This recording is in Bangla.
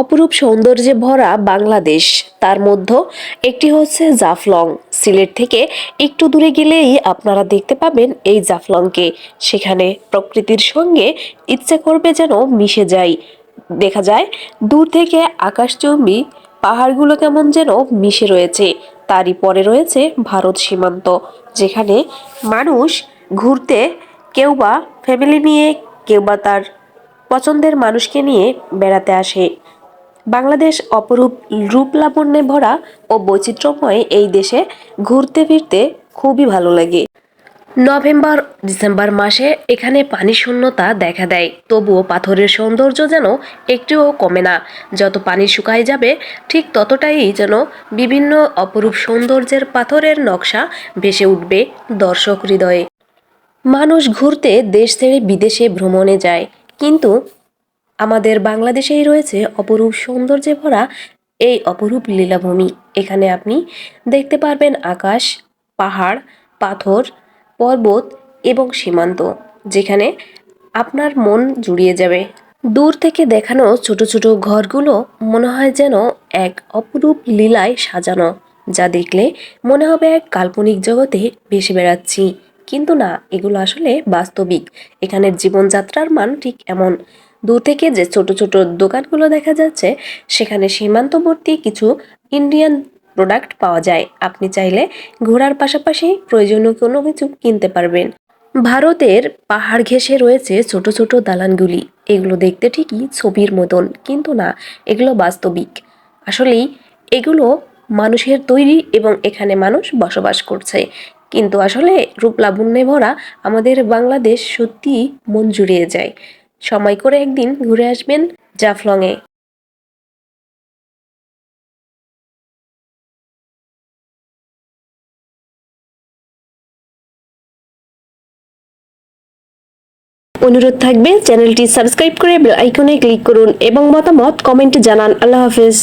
অপরূপ সৌন্দর্যে ভরা বাংলাদেশ। তার মধ্যে একটি হচ্ছে জাফলং। সিলেট থেকে একটু দূরে গেলেই আপনারা দেখতে পাবেন এই জাফলংকে। সেখানে প্রকৃতির সঙ্গে ইচ্ছে করবে যেন মিশে যাই দেখা যায়, দূর থেকে আকাশচুম্বী পাহাড়গুলো কেমন যেন মিশে রয়েছে। তারই পরে রয়েছে ভারত সীমান্ত, যেখানে মানুষ ঘুরতে কেউ বা ফ্যামিলি নিয়ে, কেউ বা তার পছন্দের মানুষকে নিয়ে বেড়াতে আসে। বাংলাদেশ অপরূপ রূপ লাবণ্যে ভরা ও বৈচিত্র্যময় এই দেশে ঘুরতে ফিরতে খুবই ভালো লাগে। নভেম্বর, ডিসেম্বর মাসে এখানে পানি শূন্যতা দেখা দেয়। তবুও পাথরের সৌন্দর্য যেন একটুও কমে না। যত পানি শুকায় যাবে, ঠিক ততটাই যেন বিভিন্ন অপরূপ সৌন্দর্যের পাথরের নকশা ভেসে উঠবে দর্শক হৃদয়ে। মানুষ ঘুরতে দেশ ছেড়ে বিদেশে ভ্রমণে যায়, কিন্তু আমাদের বাংলাদেশেই রয়েছে অপরূপ সৌন্দর্যে ভরা এই অপরূপ লীলাভূমি। এখানে আপনি দেখতে পারবেন আকাশ, পাহাড়, পাথর, পর্বত এবং সীমান্ত, যেখানে আপনার মন জুড়িয়ে যাবে। দূর থেকে দেখানো ছোট ছোট ঘরগুলো মনে হয় যেন এক অপরূপ লীলায় সাজানো, যা দেখলে মনে হবে এক কাল্পনিক জগতে ভেসে বেড়াচ্ছি। কিন্তু না, এগুলো আসলে বাস্তবিক। এখানের জীবনযাত্রার মান ঠিক এমন। দূর থেকে যে ছোট ছোট দোকানগুলো দেখা যাচ্ছে, সেখানে সীমান্তবর্তী কিছু ইন্ডিয়ান প্রোডাক্ট পাওয়া যায়। আপনি চাইলে ঘোরার পাশাপাশি প্রয়োজনীয় কোনো কিছু কিনতে পারবেন। ভারতের পাহাড় ঘেঁষে রয়েছে ছোট ছোট দালানগুলি। এগুলো দেখতে ঠিকই ছবির মতন, কিন্তু না, এগুলো বাস্তবিক। আসলেই এগুলো মানুষের তৈরি এবং এখানে মানুষ বসবাস করছে। কিন্তু আসলে রূপলাবণ্যে ভরা আমাদের বাংলাদেশ সত্যি মন জুড়িয়ে যায়। সময় করে একদিন ঘুরে আসবেন জাফলংয়ে। অনুরোধ থাকবে চ্যানেলটি সাবস্ক্রাইব করে বেল আইকনে ক্লিক করুন এবং মতামত কমেন্টে জানান। আল্লাহ হাফেজ।